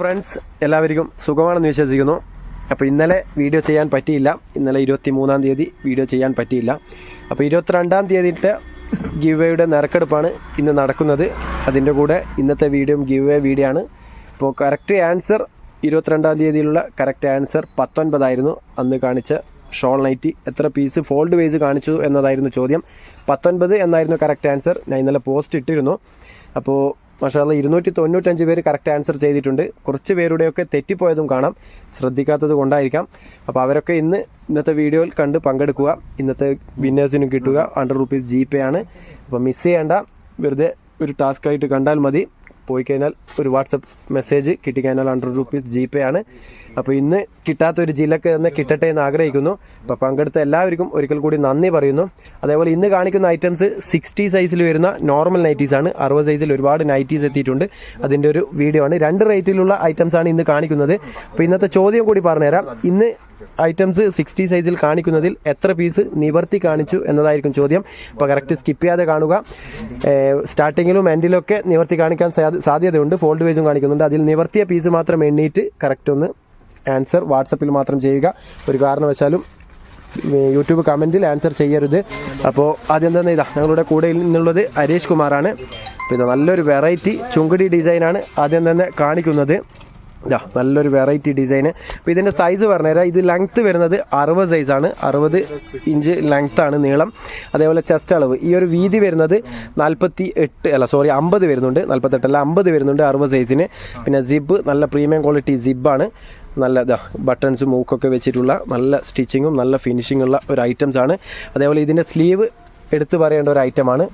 Friends എല്ലാവർക്കും സുഖമാണെന്ന് വിശ്വസിക്കുന്നു. അപ്പോൾ ഇന്നലെ വീഡിയോ ചെയ്യാൻ പറ്റിയില്ല. ഇന്നലെ ഇരുപത്തി മൂന്നാം തീയതി വീഡിയോ ചെയ്യാൻ പറ്റിയില്ല. അപ്പോൾ ഇരുപത്തിരണ്ടാം തീയതിയിട്ട് ഗിവേയുടെ നറുക്കെടുപ്പാണ് ഇന്ന് നടക്കുന്നത്. അതിന്റെ കൂടെ ഇന്നത്തെ വീഡിയോ ഗിവേ വീഡിയോ ആണ് അപ്പോൾ കറക്റ്റ് ആൻസർ ഇരുപത്തിരണ്ടാം തീയതിയിലുള്ള കറക്റ്റ് ആൻസർ പത്തൊൻപതായിരുന്നു. അന്ന് കാണിച്ച ഷോൾ നൈറ്റി എത്ര പീസ് ഫോൾഡ് വേസ് കാണിച്ചു എന്നതായിരുന്നു ചോദ്യം. പത്തൊൻപത് എന്നായിരുന്നു കറക്റ്റ് ആൻസർ ഞാൻ ഇന്നലെ പോസ്റ്റ് ഇട്ടിരുന്നു. അപ്പോൾ മഷാല ഇരുന്നൂറ്റി തൊണ്ണൂറ്റഞ്ച് പേര് കറക്റ്റ് ആൻസർ ചെയ്തിട്ടുണ്ട്. കുറച്ച് പേരുടെയൊക്കെ തെറ്റിപ്പോയതും കാണാം. ശ്രദ്ധിക്കാത്തത് കൊണ്ടായിരിക്കാം. അപ്പോൾ അവരൊക്കെ ഇന്ന് ഇന്നത്തെ വീഡിയോയിൽ കണ്ട് പങ്കെടുക്കുക. ഇന്നത്തെ വിന്നേഴ്സിനും കിട്ടുക. ഹൺഡ്രഡ് റുപ്പീസ് ജി പേ ആണ്. അപ്പോൾ മിസ് ചെയ്യേണ്ട. വെറുതെ ഒരു ടാസ്ക് ആയിട്ട് കണ്ടാൽ മതി. പോയി കഴിഞ്ഞാൽ ഒരു വാട്സപ്പ് മെസ്സേജ് കിട്ടിക്കഴിഞ്ഞാൽ ഹൺഡ്രഡ് റുപ്പീസ് ജി പേ ആണ്. അപ്പോൾ ഇന്ന് കിട്ടാത്ത ഒരു ജില്ലക്ക് തന്നെ കിട്ടട്ടെ എന്ന് ആഗ്രഹിക്കുന്നു. അപ്പോൾ പങ്കെടുത്ത എല്ലാവർക്കും ഒരിക്കൽ കൂടി നന്ദി പറയുന്നു. അതേപോലെ ഇന്ന് കാണിക്കുന്ന ഐറ്റംസ് സിക്സ്റ്റി സൈസിൽ വരുന്ന നോർമൽ നൈറ്റീസ് ആണ്. അറുപത് സൈസിൽ ഒരുപാട് നൈറ്റീസ് എത്തിയിട്ടുണ്ട്. അതിന്റെ ഒരു വീഡിയോ ആണ്. രണ്ട് റേറ്റിലുള്ള ഐറ്റംസ് ആണ് ഇന്ന് കാണിക്കുന്നത്. അപ്പോൾ ഇന്നത്തെ ചോദ്യം കൂടി പറഞ്ഞുതരാം. ഇന്ന് ഐറ്റംസ് സിക്സ്റ്റി സൈസിൽ കാണിക്കുന്നതിൽ എത്ര പീസ് നിവർത്തി കാണിച്ചു എന്നതായിരിക്കും ചോദ്യം. അപ്പോൾ കറക്റ്റ് സ്കിപ്പ് ചെയ്യാതെ കാണുക. സ്റ്റാർട്ടിങ്ങിലും ഒക്കെ നിവർത്തി കാണിക്കാൻ സാധ്യതയുണ്ട്. ഫോൾഡ് വൈസും കാണിക്കുന്നുണ്ട്. അതിൽ നിവർത്തിയ പീസ് മാത്രം എണ്ണീറ്റ് കറക്റ്റ് ഒന്ന് ആൻസർ വാട്സപ്പിൽ മാത്രം ചെയ്യുക. ഒരു കാരണവശാലും യൂട്യൂബ് കമന്റിൽ ആൻസർ ചെയ്യരുത്. അപ്പോൾ അതെന്താണെന്ന് ഇതാ ഞങ്ങളുടെ കൂടെ നിന്നുള്ളത് ഹരീഷ് കുമാറാണ്. പിന്നെ നല്ലൊരു വെറൈറ്റി ചുങ്കടി ഡിസൈനാണ് ആദ്യം തന്നെ കാണിക്കുന്നത്. ഇതാ നല്ലൊരു വെറൈറ്റി ഡിസൈൻ അപ്പോൾ ഇതിന്റെ സൈസ് പറഞ്ഞുതരാം. ഇത് ലെങ്ത്ത് വരുന്നത് അറുപത് സൈസാണ് അറുപത് ഇഞ്ച് ലെങ്ത്താണ് നീളം. അതേപോലെ ചെസ്റ്റ് അളവ്. ഈ ഒരു വീതി വരുന്നത് നാൽപ്പത്തി എട്ട് അല്ല സോറി അമ്പത് വരുന്നുണ്ട്. നാൽപ്പത്തെട്ടല്ല അമ്പത് വരുന്നുണ്ട് അറുപത് സൈസിന് പിന്നെ സിബ് നല്ല പ്രീമിയം ക്വാളിറ്റി സിബാണ് നല്ല ഇതാ ബട്ടൺസ് മൂക്കൊക്കെ വെച്ചിട്ടുള്ള നല്ല സ്റ്റിച്ചിങ്ങും നല്ല ഫിനിഷിങ്ങുള്ള ഒരു ഐറ്റംസ് ആണ്. അതേപോലെ ഇതിന്റെ സ്ലീവ് എടുത്തു പറയേണ്ട ഒരു ഐറ്റമാണ്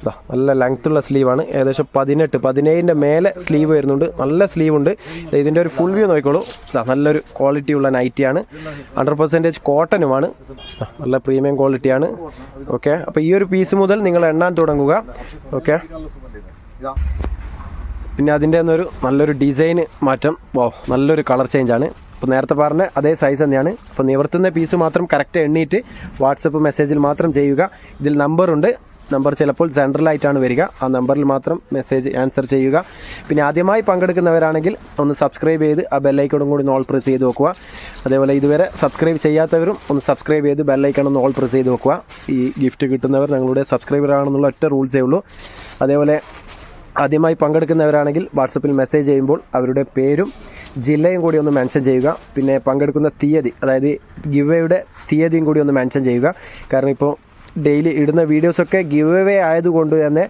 ഇതാ നല്ല ലെങ്ത് ഉള്ള സ്ലീവാണ് ഏകദേശം പതിനെട്ട് പതിനേഴിന്റെ മേലെ സ്ലീവ് വരുന്നുണ്ട്. നല്ല സ്ലീവ് ഉണ്ട്. ഇതിന്റെ ഒരു ഫുൾ വ്യൂ നോക്കിക്കോളൂ. ഇതാ നല്ലൊരു ക്വാളിറ്റി ഉള്ള നൈറ്റിയാണ് ഹൺഡ്രഡ് പെർസെന്റേജ് കോട്ടനുമാണ് നല്ല പ്രീമിയം ക്വാളിറ്റിയാണ് ഓക്കെ അപ്പോൾ ഈ ഒരു പീസ് മുതൽ നിങ്ങൾ എണ്ണാൻ തുടങ്ങുക. ഓക്കെ പിന്നെ അതിന്റെ ഒരു നല്ലൊരു ഡിസൈന് മാറ്റം. വോ നല്ലൊരു കളർ ചേഞ്ചാണ് അപ്പോൾ നേരത്തെ പറഞ്ഞ അതേ സൈസ് തന്നെയാണ്. അപ്പോൾ നിവർത്തുന്ന പീസ് മാത്രം കറക്റ്റ് എണ്ണീറ്റ് വാട്സപ്പ് മെസ്സേജിൽ മാത്രം ചെയ്യുക. ഇതിൽ നമ്പറുണ്ട് നമ്പർ ചിലപ്പോൾ സെൻട്രലായിട്ടാണ് വരിക. ആ നമ്പറിൽ മാത്രം മെസ്സേജ് ആൻസർ ചെയ്യുക. പിന്നെ ആദ്യമായി പങ്കെടുക്കുന്നവരാണെങ്കിൽ ഒന്ന് സബ്സ്ക്രൈബ് ചെയ്ത് ആ ബെല്ലൈക്കണും കൂടി ഒന്ന് ഓൾ പ്രസ് ചെയ്ത് നോക്കുക അതേപോലെ ഇതുവരെ സബ്സ്ക്രൈബ് ചെയ്യാത്തവരും ഒന്ന് സബ്സ്ക്രൈബ് ചെയ്ത് ബെല്ലൈക്കൺ ഒന്ന് ഓൾ പ്രസ് ചെയ്ത് നോക്കുക ഈ ഗിഫ്റ്റ് കിട്ടുന്നവർ ഞങ്ങളുടെ സബ്സ്ക്രൈബർ ആണെന്നുള്ള ഒറ്റ റൂൾസേ ഉള്ളൂ. അതേപോലെ ആദ്യമായി പങ്കെടുക്കുന്നവരാണെങ്കിൽ വാട്സപ്പിൽ മെസ്സേജ് ചെയ്യുമ്പോൾ അവരുടെ പേരും ജില്ലയും കൂടി ഒന്ന് മെൻഷൻ ചെയ്യുക. പിന്നെ പങ്കെടുക്കുന്ന തീയതി അതായത് ഗിവയുടെ തീയതിയും കൂടി ഒന്ന് മെൻഷൻ ചെയ്യുക. കാരണം ഇപ്പോൾ ഡെയിലി ഇടുന്ന വീഡിയോസൊക്കെ ഗിവ് അവേ ആയതുകൊണ്ട് തന്നെ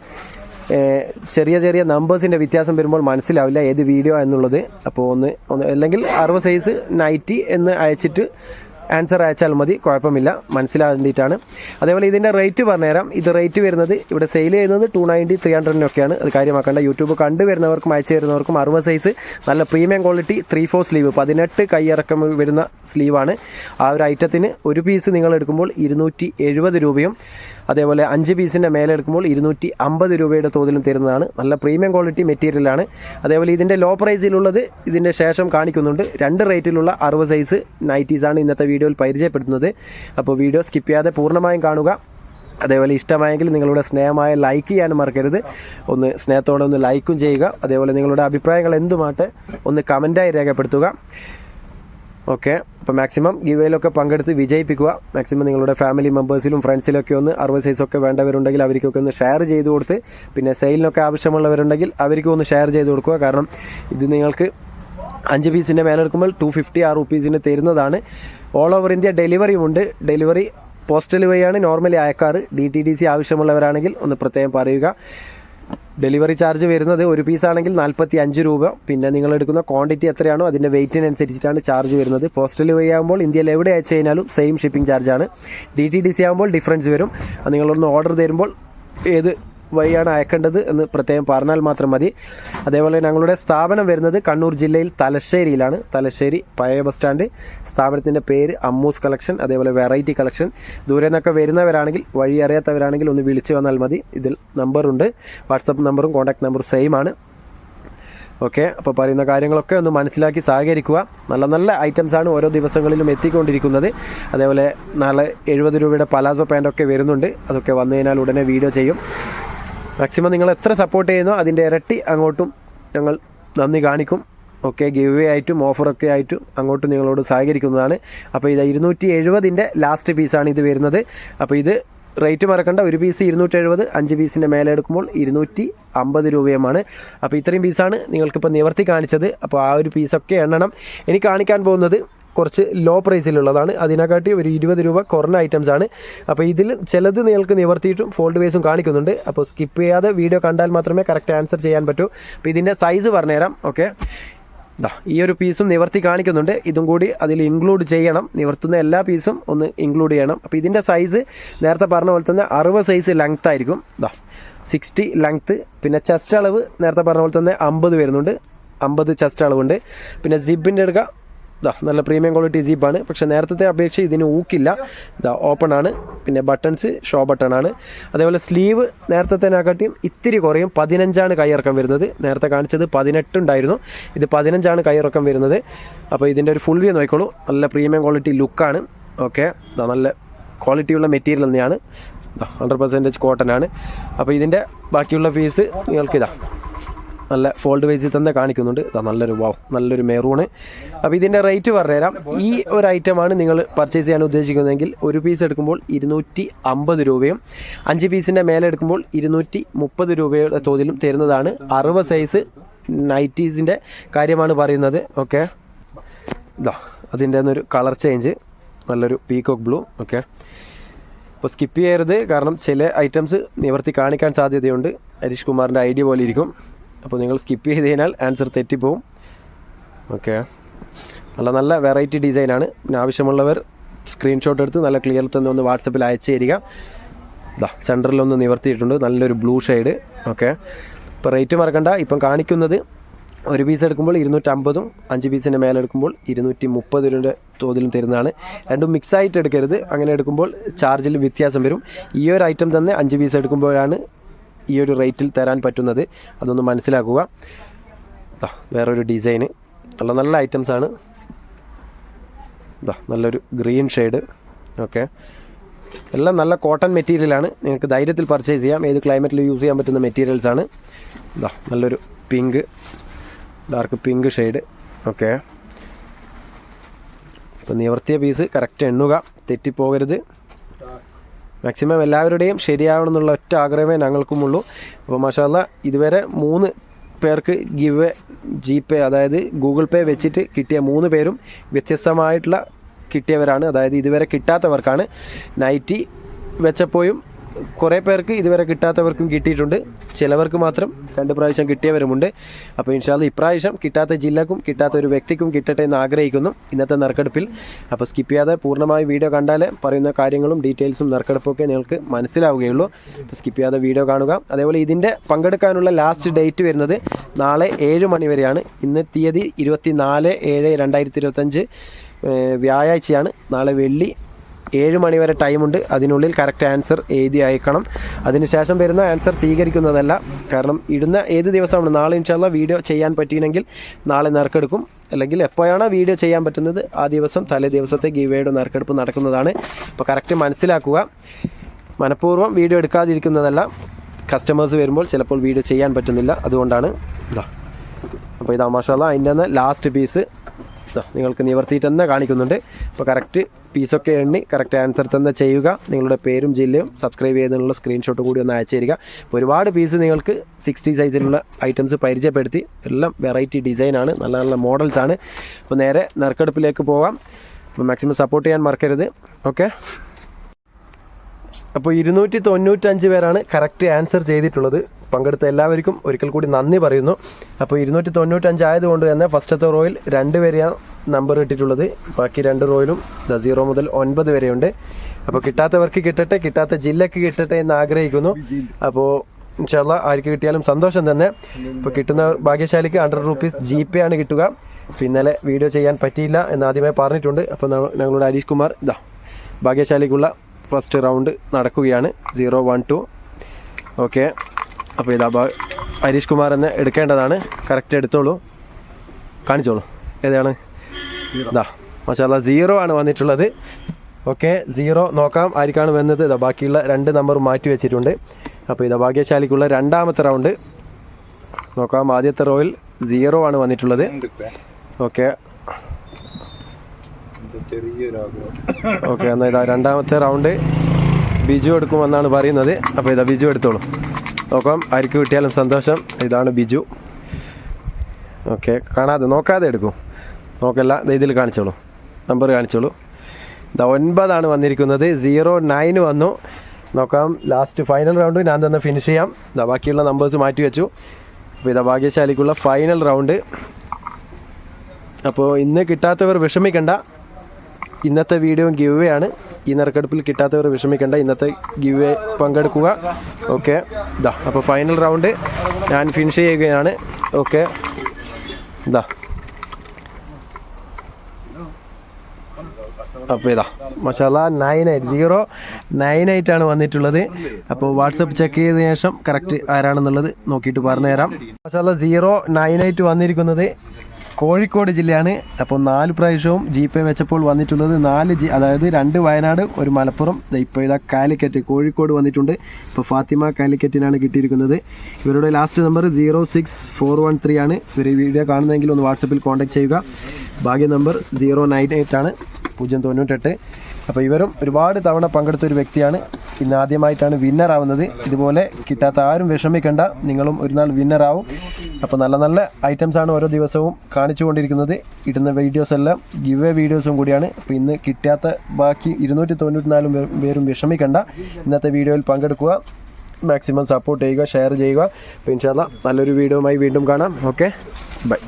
ചെറിയ ചെറിയ നമ്പേഴ്സിന്റെ വ്യത്യാസം വരുമ്പോൾ മനസ്സിലാവില്ല ഏത് വീഡിയോ എന്നുള്ളത്. അപ്പോൾ ഒന്ന് ഒന്ന് അല്ലെങ്കിൽ അറുപത് സൈസ് നൈറ്റി എന്ന് അയച്ചിട്ട് ആൻസർ അയച്ചാൽ മതി കുഴപ്പമില്ല മനസ്സിലാകേണ്ടിയിട്ടാണ് അതേപോലെ ഇതിന്റെ റേറ്റ് പറഞ്ഞുതരാം. ഇത് റേറ്റ് വരുന്നത് ഇവിടെ സെയിൽ ചെയ്യുന്നത് ടു നയന്റി ത്രീ ഹൺഡ്രഡിനൊക്കെയാണ് അത് കാര്യമാക്കേണ്ട. യൂട്യൂബ് കണ്ടു വരുന്നവർക്കും അയച്ചു തരുന്നവർക്കും അറുപത് സൈസ് നല്ല premium quality three four sleeve പതിനെട്ട് കൈയിറക്കം വരുന്ന സ്ലീവാണ് ആ ഒരു ഐറ്റത്തിന് ഒരു പീസ് നിങ്ങൾ എടുക്കുമ്പോൾ ഇരുന്നൂറ്റി എഴുപത് രൂപയും അതേപോലെ അഞ്ച് പീസിന്റെ മേലെ എടുക്കുമ്പോൾ ഇരുന്നൂറ്റി അമ്പത് രൂപയുടെ തോതിലും തരുന്നതാണ്. നല്ല പ്രീമിയം ക്വാളിറ്റി മെറ്റീരിയലാണ് അതേപോലെ ഇതിന്റെ ലോ പ്രൈസിലുള്ളത് ഇതിന്റെ ശേഷം കാണിക്കുന്നുണ്ട്. രണ്ട് റേറ്റിലുള്ള അറുപത് സൈസ് നൈറ്റീസാണ് ഇന്നത്തെ വീഡിയോയിൽ പരിചയപ്പെടുത്തുന്നത്. അപ്പോൾ വീഡിയോ സ്കിപ്പ് ചെയ്യാതെ പൂർണമായും കാണുക. അതേപോലെ ഇഷ്ടമായെങ്കിൽ നിങ്ങളുടെ സ്നേഹമായ ലൈക്ക് ചെയ്യാനും മറക്കരുത്. ഒന്ന് സ്നേഹത്തോടെ ഒന്ന് ലൈക്കും ചെയ്യുക. അതേപോലെ നിങ്ങളുടെ അഭിപ്രായങ്ങൾ എന്തുമാട്ടെ ഒന്ന് കമന്റായി രേഖപ്പെടുത്തുക. ഓക്കെ അപ്പോൾ മാക്സിമം ഗിവേയിലൊക്കെ പങ്കെടുത്ത് വിജയിപ്പിക്കുക. മാക്സിമം നിങ്ങളുടെ ഫാമിലി മെമ്പേഴ്സിലും ഫ്രണ്ട്സിലൊക്കെ ഒന്ന് അറുപത് സൈസൊക്കെ വേണ്ടവരുണ്ടെങ്കിൽ അവർക്കൊക്കെ ഒന്ന് ഷെയർ ചെയ്ത് കൊടുത്ത് പിന്നെ സെയിലിനൊക്കെ ആവശ്യമുള്ളവരുണ്ടെങ്കിൽ അവർക്കും ഒന്ന് ഷെയർ ചെയ്ത് കൊടുക്കുക. കാരണം ഇത് നിങ്ങൾക്ക് അഞ്ച് പീസിന്റെ മേലെ എടുക്കുമ്പോൾ ടു ഫിഫ്റ്റി ആ റുപ്പീസിന് തരുന്നതാണ്. ഓൾ ഓവർ ഇന്ത്യ ഡെലിവറിയും ഉണ്ട്. ഡെലിവറി പോസ്റ്റൽ വഴിയാണ് നോർമലി അയക്കാറ്. ഡി ടി ഡി സി ആവശ്യമുള്ളവരാണെങ്കിൽ ഒന്ന് പ്രത്യേകം പറയുക. ഡെലിവറി ചാർജ് വരുന്നത് ഒരു പീസാണെങ്കിൽ നാൽപ്പത്തി അഞ്ച് രൂപ. പിന്നെ നിങ്ങൾ എടുക്കുന്ന ക്വാണ്ടിറ്റി എത്രയാണോ അതിന്റെ വെയിറ്റിനനുസരിച്ചിട്ടാണ് ചാർജ് വരുന്നത്. പോസ്റ്റൽ വഴി ആകുമ്പോൾ ഇന്ത്യയിൽ എവിടെ അയച്ചു കഴിഞ്ഞാലും സെയിം ഷിപ്പിംഗ് ചാർജാണ് ഡി ടി ഡി സി ആകുമ്പോൾ ഡിഫറൻസ് വരും. നിങ്ങളൊന്ന് ഓർഡർ തരുമ്പോൾ ഏത് വഴിയാണ് അയക്കേണ്ടത് എന്ന് പ്രത്യേകം പറഞ്ഞാൽ മാത്രം മതി. അതേപോലെ ഞങ്ങളുടെ സ്ഥാപനം വരുന്നത് കണ്ണൂർ ജില്ലയിൽ തലശ്ശേരിയിലാണ്. തലശ്ശേരി പഴയ ബസ് സ്റ്റാൻഡ്. സ്ഥാപനത്തിന്റെ പേര് അമ്മൂസ് കളക്ഷൻ അതേപോലെ വെറൈറ്റി കളക്ഷൻ. ദൂരെ നിന്നൊക്കെ വരുന്നവരാണെങ്കിൽ വഴി അറിയാത്തവരാണെങ്കിൽ ഒന്ന് വിളിച്ചു വന്നാൽ മതി. ഇതിൽ നമ്പറുണ്ട് വാട്സപ്പ് നമ്പറും കോൺടാക്ട് നമ്പറും സെയിം ആണ്. ഓക്കെ അപ്പോൾ പറയുന്ന കാര്യങ്ങളൊക്കെ ഒന്ന് മനസ്സിലാക്കി സഹകരിക്കുക. നല്ല നല്ല ഐറ്റംസ് ആണ് ഓരോ ദിവസങ്ങളിലും എത്തിക്കൊണ്ടിരിക്കുന്നത്. അതേപോലെ നാളെ എഴുപത് രൂപയുടെ പലാസോ പാന്റൊക്കെ വരുന്നുണ്ട്. അതൊക്കെ വന്നു കഴിഞ്ഞാൽ ഉടനെ വീഡിയോ ചെയ്യും. മാക്സിമം നിങ്ങൾ എത്ര സപ്പോർട്ട് ചെയ്യുന്നോ അതിന്റെ ഇരട്ടി അങ്ങോട്ടും ഞങ്ങൾ നന്ദി കാണിക്കും. ഒക്കെ ഗിവ് വേ ആയിട്ടും ഓഫറൊക്കെ ആയിട്ടും അങ്ങോട്ട് നിങ്ങളോട് സഹകരിക്കുന്നതാണ്. അപ്പോൾ ഇത് ഇരുന്നൂറ്റി എഴുപതിന്റെ ലാസ്റ്റ് പീസാണ് ഇത് വരുന്നത്. അപ്പോൾ ഇത് റേറ്റ് മറക്കണ്ട ഒരു പീസ് ഇരുന്നൂറ്റി എഴുപത് അഞ്ച് പീസിന്റെ മേലെ എടുക്കുമ്പോൾ ഇരുന്നൂറ്റി അമ്പത് രൂപയുമാണ്. അപ്പോൾ ഇത്രയും പീസാണ് നിങ്ങൾക്കിപ്പോൾ നിവർത്തി കാണിച്ചത്. അപ്പോൾ ആ ഒരു പീസൊക്കെ എണ്ണണം. ഇനി കാണിക്കാൻ പോകുന്നത് കുറച്ച് ലോ പ്രൈസിലുള്ളതാണ് അതിനെക്കാട്ടി ഒരു ഇരുപത് രൂപ കുറഞ്ഞ ഐറ്റംസ് ആണ്. അപ്പോൾ ഇതിൽ ചിലത് നിങ്ങൾക്ക് നിവർത്തിയിട്ടും ഫോൾഡ് വേസും കാണിക്കുന്നുണ്ട്. അപ്പോൾ സ്കിപ്പ് ചെയ്യാതെ വീഡിയോ കണ്ടാൽ മാത്രമേ കറക്റ്റ് ആൻസർ ചെയ്യാൻ പറ്റൂ. അപ്പോൾ ഇതിന്റെ സൈസ് പറഞ്ഞുതരാം. ഓക്കെ ദാ ഈ ഒരു പീസും നിവർത്തി കാണിക്കുന്നുണ്ട്. ഇതും കൂടി അതിൽ ഇൻക്ലൂഡ് ചെയ്യണം. നിവർത്തുന്ന എല്ലാ പീസും ഒന്ന് ഇൻക്ലൂഡ് ചെയ്യണം. അപ്പോൾ ഇതിന്റെ സൈസ് നേരത്തെ പറഞ്ഞ പോലെ തന്നെ അറുപത് സൈസ് ലെങ്ത് ആയിരിക്കും. ദാ സിക്സ്റ്റി ലെങ്ത്ത് പിന്നെ ചെസ്റ്റ് അളവ് നേരത്തെ പറഞ്ഞ പോലെ തന്നെ അമ്പത് വരുന്നുണ്ട്. അമ്പത് ചെസ്റ്റ് അളവുണ്ട്. പിന്നെ സിബിന്റെ എടുക്കുക ഇതാ നല്ല പ്രീമിയം ക്വാളിറ്റി ജീപ്പാണ് പക്ഷെ നേരത്തെ അപേക്ഷിച്ച് ഇതിന് ഊക്കില്ല. ഇതാ ഓപ്പൺ ആണ്. പിന്നെ ബട്ടൺസ് ഷോ ബട്ടൺ ആണ്. അതേപോലെ സ്ലീവ് നേരത്തേനെക്കാട്ടിയും ഇത്തിരി കുറയും. പതിനഞ്ചാണ് കൈയിറക്കം വരുന്നത്. നേരത്തെ കാണിച്ചത് പതിനെട്ടുണ്ടായിരുന്നു. ഇത് പതിനഞ്ചാണ് കൈയിറക്കം വരുന്നത്. അപ്പോൾ ഇതിന്റെ ഒരു ഫുൾ വ്യൂ നോക്കിക്കോളൂ. നല്ല പ്രീമിയം ക്വാളിറ്റി ലുക്കാണ് ഓക്കെ. നല്ല ക്വാളിറ്റിയുള്ള മെറ്റീരിയൽ തന്നെയാണ്. ഹൺഡ്രഡ് പെർസെന്റേജ് കോട്ടൺ ആണ്. അപ്പോൾ ഇതിന്റെ ബാക്കിയുള്ള ഫീസ് നിങ്ങൾക്കിതാ നല്ല ഫോൾഡ് വൈസിൽ തന്നെ കാണിക്കുന്നുണ്ട്. നല്ലൊരു വാവ് നല്ലൊരു മെറൂണ്. അപ്പോൾ ഇതിന്റെ റേറ്റ് പറഞ്ഞുതരാം. ഈ ഒരു ഐറ്റമാണ് നിങ്ങൾ പർച്ചേസ് ചെയ്യാൻ ഉദ്ദേശിക്കുന്നതെങ്കിൽ ഒരു പീസ് എടുക്കുമ്പോൾ ഇരുന്നൂറ്റി അമ്പത് രൂപയും അഞ്ച് പീസിന്റെ മേലെ എടുക്കുമ്പോൾ ഇരുന്നൂറ്റി മുപ്പത് രൂപയുടെ തോതിലും തരുന്നതാണ്. അറുപത് സൈസ് നൈറ്റീസിന്റെ കാര്യമാണ് പറയുന്നത്. ഓക്കെ ഇതാ അതിന്റെ ഒരു കളർ ചേഞ്ച് നല്ലൊരു പീകോക്ക് ബ്ലൂ ഓക്കെ അപ്പോൾ സ്കിപ്പ് ചെയ്യരുത്. കാരണം ചില ഐറ്റംസ് നിവർത്തി കാണിക്കാൻ സാധ്യതയുണ്ട്. ഹരീഷ് കുമാറിന്റെ ഐഡിയ പോലെ ഇരിക്കും. അപ്പോൾ നിങ്ങൾ സ്കിപ്പ് ചെയ്ത് കഴിഞ്ഞാൽ ആൻസർ തെറ്റിപ്പോവും. ഓക്കെ നല്ല നല്ല വെറൈറ്റി ഡിസൈനാണ് പിന്നെ ആവശ്യമുള്ളവർ സ്ക്രീൻഷോട്ട് എടുത്ത് നല്ല ക്ലിയർ തന്നെ ഒന്ന് വാട്സപ്പിൽ അയച്ചു തരിക. ഇതാ സെന്ററിലൊന്ന് നിവർത്തിയിട്ടുണ്ട്. നല്ലൊരു ബ്ലൂ ഷെയ്ഡ് ഓക്കെ ഇപ്പോൾ റേറ്റ് മറക്കണ്ട. ഇപ്പം കാണിക്കുന്നത് ഒരു പീസ് എടുക്കുമ്പോൾ ഇരുന്നൂറ്റമ്പതും അഞ്ച് പീസിന്റെ മേലെ എടുക്കുമ്പോൾ ഇരുന്നൂറ്റി മുപ്പത് രൂപയുടെ തോതിലും തരുന്നതാണ്. രണ്ടും മിക്സ് ആയിട്ട് എടുക്കരുത്. അങ്ങനെ എടുക്കുമ്പോൾ ചാർജിൽ വ്യത്യാസം വരും. ഈ ഒരു ഐറ്റം തന്നെ അഞ്ച് പീസ് എടുക്കുമ്പോഴാണ് ഈ ഒരു റേറ്റിൽ തരാൻ പറ്റുന്നത് അതൊന്ന് മനസ്സിലാക്കുക. വേറൊരു ഡിസൈൻ നല്ല നല്ല ഐറ്റംസ് ആണ്. നല്ലൊരു ഗ്രീൻ ഷെയ്ഡ്. ഓക്കെ. എല്ലാം നല്ല കോട്ടൺ മെറ്റീരിയലാണ് നിങ്ങൾക്ക് ധൈര്യത്തിൽ പർച്ചേസ് ചെയ്യാം. ഏത് ക്ലൈമറ്റിൽ യൂസ് ചെയ്യാൻ പറ്റുന്ന മെറ്റീരിയൽസ് ആണ്. ഇതാ നല്ലൊരു pink dark pink shade. Okay. അപ്പോൾ നിവർത്തിയ പീസ് കറക്റ്റ് എണ്ണുക. തെറ്റിപ്പോകരുത്. മാക്സിമം എല്ലാവരുടെയും ശരിയാവണം എന്നുള്ള ഒറ്റ ആഗ്രഹമേ ഞങ്ങൾക്കുമുള്ളൂ. അപ്പോൾ മാഷാല്ല ഇതുവരെ മൂന്ന് പേർക്ക് ഗിവ് ജി പേ അതായത് ഗൂഗിൾ പേ വെച്ചിട്ട് കിട്ടിയ മൂന്ന് പേരും വ്യത്യസ്തമായിട്ടുള്ള കിട്ടിയവരാണ്. അതായത് ഇതുവരെ കിട്ടാത്തവർക്കാണ്. നൈറ്റി വെച്ചപ്പോഴും കുറേ പേർക്ക് ഇതുവരെ കിട്ടാത്തവർക്കും കിട്ടിയിട്ടുണ്ട്. ചിലവർക്ക് മാത്രം രണ്ട് പ്രാവശ്യം കിട്ടിയവരുമുണ്ട്. അപ്പോൾ ഇൻഷാല്ല ഇപ്രാവശ്യം കിട്ടാത്ത ജില്ലക്കും കിട്ടാത്ത ഒരു വ്യക്തിക്കും കിട്ടട്ടെ എന്ന് ആഗ്രഹിക്കുന്നു ഇന്നത്തെ നറുക്കെടുപ്പിൽ. അപ്പോൾ സ്കിപ്പ് ചെയ്യാതെ പൂർണമായി വീഡിയോ കണ്ടാൽ പറയുന്ന കാര്യങ്ങളും ഡീറ്റെയിൽസും നറുക്കെടുപ്പൊക്കെ നിങ്ങൾക്ക് മനസ്സിലാവുകയുള്ളൂ. അപ്പോൾ സ്കിപ്പ് ചെയ്യാതെ വീഡിയോ കാണുക. അതേപോലെ ഇതിന്റെ പങ്കെടുക്കാനുള്ള ലാസ്റ്റ് ഡേറ്റ് വരുന്നത് നാളെ ഏഴ് മണി വരെയാണ്. ഇന്ന് തീയതി ഇരുപത്തി നാല് ഏഴ് രണ്ടായിരത്തി ഇരുപത്തഞ്ച് വ്യാഴാഴ്ചയാണ്. നാളെ വെള്ളി ഏഴ് മണി വരെ ടൈമുണ്ട്. അതിനുള്ളിൽ കറക്റ്റ് ആൻസർ എഴുതി അയക്കണം. അതിനുശേഷം വരുന്ന ആൻസർ സ്വീകരിക്കുന്നതല്ല. കാരണം ഇടുന്ന ഏത് ദിവസമാണ്? നാളെ ഇൻഷാല്ല വീഡിയോ ചെയ്യാൻ പറ്റിയില്ലെങ്കിൽ നാളെ നറുക്കെടുക്കും. അല്ലെങ്കിൽ എപ്പോഴാണ് വീഡിയോ ചെയ്യാൻ പറ്റുന്നത് ആ ദിവസം തലേ ദിവസത്തെ ഗീവയുടെ നറുക്കെടുപ്പ് നടക്കുന്നതാണ്. അപ്പോൾ കറക്റ്റ് മനസ്സിലാക്കുക. മനഃപൂർവം വീഡിയോ എടുക്കാതിരിക്കുന്നതല്ല. കസ്റ്റമേഴ്സ് വരുമ്പോൾ ചിലപ്പോൾ വീഡിയോ ചെയ്യാൻ പറ്റുന്നില്ല. അതുകൊണ്ടാണ്. അപ്പോൾ ഇതാ മാഷാല്ല അതിന്റെ ലാസ്റ്റ് പീസ് നിങ്ങൾക്ക് നിവർത്തിയിട്ട് തന്നെ കാണിക്കുന്നുണ്ട് അപ്പോൾ കറക്റ്റ് പീസൊക്കെ എണ്ണി കറക്റ്റ് ആൻസർ തന്നെ ചെയ്യുക. നിങ്ങളുടെ പേരും ജില്ലയും സബ്സ്ക്രൈബ് ചെയ്തതിനുള്ള സ്ക്രീൻഷോട്ട് കൂടി ഒന്ന് അയച്ചു തരിക. അപ്പോൾ ഒരുപാട് പീസ് നിങ്ങൾക്ക് സിക്സ്റ്റി സൈസിലുള്ള ഐറ്റംസ് പരിചയപ്പെടുത്തി. എല്ലാം വെറൈറ്റി ഡിസൈനാണ് നല്ല നല്ല മോഡൽസ് ആണ്. അപ്പോൾ നേരെ നറുക്കെടുപ്പിലേക്ക് പോകാം അപ്പോൾ മാക്സിമം സപ്പോർട്ട് ചെയ്യാൻ മറക്കരുത്. ഓക്കെ അപ്പോൾ ഇരുന്നൂറ്റി തൊണ്ണൂറ്റഞ്ച് പേരാണ് കറക്റ്റ് ആൻസർ ചെയ്തിട്ടുള്ളത്. പങ്കെടുത്ത എല്ലാവർക്കും ഒരിക്കൽ കൂടി നന്ദി പറയുന്നു. അപ്പോൾ ഇരുന്നൂറ്റി തൊണ്ണൂറ്റഞ്ച് ആയതുകൊണ്ട് തന്നെ ഫസ്റ്റത്തെ റോയിൽ രണ്ട് പേരെയാണ് നമ്പർ ഇട്ടിട്ടുള്ളത് ബാക്കി രണ്ട് റോയിലും സീറോ മുതൽ ഒൻപത് വരെയുണ്ട്. അപ്പോൾ കിട്ടാത്തവർക്ക് കിട്ടട്ടെ കിട്ടാത്ത ജില്ലക്ക് കിട്ടട്ടെ എന്ന് ആഗ്രഹിക്കുന്നു. അപ്പോൾ ഇൻഷാല്ല ആർക്ക് കിട്ടിയാലും സന്തോഷം തന്നെ. ഇപ്പോൾ കിട്ടുന്ന ഭാഗ്യശാലിക്ക് ഹൺഡ്രഡ് റുപ്പീസ് ജി പേ ആണ് കിട്ടുക. ഇന്നലെ വീഡിയോ ചെയ്യാൻ പറ്റിയില്ല എന്ന് ആദ്യമായി പറഞ്ഞിട്ടുണ്ട്. അപ്പോൾ ഞങ്ങ- ഞങ്ങളുടെ ഹരീഷ് കുമാർ ഇതാ ഭാഗ്യശാലിക്കുള്ള ഫസ്റ്റ് റൗണ്ട് നടക്കുകയാണ്. Zero one two. ഓക്കെ. അപ്പോൾ ഇതാ ഭാ- ഹരീഷ് കുമാർ എന്ന് എടുക്കേണ്ടതാണ്. കറക്റ്റ് എടുത്തോളൂ. കാണിച്ചോളൂ. ഏതാണ്? ഇതാ മസാല സീറോ ആണ് വന്നിട്ടുള്ളത്. ഓക്കെ സീറോ നോക്കാം ആർക്കാണ് വന്നത്. ഇതാ ബാക്കിയുള്ള രണ്ട് നമ്പർ മാറ്റി വെച്ചിട്ടുണ്ട്. അപ്പോൾ ഇതാ ഭാഗ്യശാലിക്കുള്ള രണ്ടാമത്തെ റൗണ്ട് നോക്കാം ആദ്യത്തെ റോയിൽ സീറോ ആണ് വന്നിട്ടുള്ളത്. ഓക്കെ ഓക്കെ എന്നാൽ ഇതാ രണ്ടാമത്തെ റൗണ്ട് ബിജു എടുക്കുമെന്നാണ് പറയുന്നത്. അപ്പോൾ ഇതാ ബിജു എടുത്തോളൂ. നോക്കാം. ആർക്ക് കിട്ടിയാലും സന്തോഷം. ഇതാണ് ബിജു. ഓക്കെ കാണാതെ നോക്കാതെ എടുക്കും. നോക്കല്ല ഇതിൽ കാണിച്ചോളൂ. നമ്പർ കാണിച്ചോളൂ. ഇതാ ഒൻപതാണ് വന്നിരിക്കുന്നത്. സീറോ നയൻ വന്നു. നോക്കാം ലാസ്റ്റ് ഫൈനൽ റൗണ്ട് ഞാൻ തന്നെ ഫിനിഷ് ചെയ്യാം. ഇതാ ബാക്കിയുള്ള നമ്പേഴ്സ് മാറ്റി വെച്ചു. അപ്പോൾ ഇതാ ഭാഗ്യശാലിക്കുള്ള ഫൈനൽ റൗണ്ട് അപ്പോൾ ഇന്ന് കിട്ടാത്തവർ വിഷമിക്കണ്ട. ഇന്നത്തെ വീഡിയോ ഗിവ് ആണ്. ഈ നറുക്കെടുപ്പിൽ കിട്ടാത്തവർ വിഷമിക്കേണ്ട. ഇന്നത്തെ ഗിവ് പങ്കെടുക്കുക. ഓക്കെ ഇതാ അപ്പോൾ ഫൈനൽ റൗണ്ട് ഞാൻ ഫിനിഷ് ചെയ്യുകയാണ്. ഓക്കെ ഇതാ അപ്പോൾ ഇതാ മഷാല nine eight zero nine eight ആണ് വന്നിട്ടുള്ളത്. അപ്പോൾ വാട്സപ്പ് ചെക്ക് ചെയ്ത ശേഷം കറക്റ്റ് ആരാണെന്നുള്ളത് നോക്കിയിട്ട് പറഞ്ഞുതരാം. മഷാല സീറോ നയൻ എയ്റ്റ് വന്നിരിക്കുന്നത് കോഴിക്കോട് ജില്ലയാണ്. അപ്പോൾ നാല് പ്രാവശ്യവും ജി പേ വെച്ചപ്പോൾ വന്നിട്ടുള്ളത് നാല് ജി അതായത് രണ്ട് വയനാട് ഒരു മലപ്പുറം. ഇപ്പോൾ ഇതാ കാലിക്കറ്റ് കോഴിക്കോട് വന്നിട്ടുണ്ട്. ഇപ്പോൾ ഫാത്തിമ കാലിക്കറ്റിനാണ് കിട്ടിയിരിക്കുന്നത്. ഇവരുടെ last number zero six four one three ആണ്. ഇവർ ഈ വീഡിയോ കാണുന്നതെങ്കിൽ ഒന്ന് വാട്സപ്പിൽ കോൺടാക്ട് ചെയ്യുക. ഭാഗ്യ നമ്പർ സീറോ നയൻ എയ്റ്റ് ആണ്. പൂജ്യം തൊണ്ണൂറ്റെട്ട്. അപ്പോൾ ഇവരും ഒരുപാട് തവണ പങ്കെടുത്ത ഒരു വ്യക്തിയാണ്. ഇന്ന് ആദ്യമായിട്ടാണ് വിന്നർ ആവുന്നത്. ഇതുപോലെ കിട്ടാത്ത ആരും വിഷമിക്കേണ്ട. നിങ്ങളും ഒരു നാൾ വിന്നർ ആവും. അപ്പോൾ നല്ല നല്ല ഐറ്റംസ് ആണ് ഓരോ ദിവസവും കാണിച്ചു കൊണ്ടിരിക്കുന്നത്. ഇടുന്ന വീഡിയോസ് എല്ലാം ഗിവ് വീഡിയോസും കൂടിയാണ്. അപ്പോൾ ഇന്ന് കിട്ടാത്ത ബാക്കി ഇരുന്നൂറ്റി തൊണ്ണൂറ്റിനാലും പേരും വിഷമിക്കേണ്ട. ഇന്നത്തെ വീഡിയോയിൽ പങ്കെടുക്കുക. മാക്സിമം സപ്പോർട്ട് ചെയ്യുക ഷെയർ ചെയ്യുക. അപ്പോൾ നല്ലൊരു വീഡിയോയുമായി വീണ്ടും കാണാം. Okay bye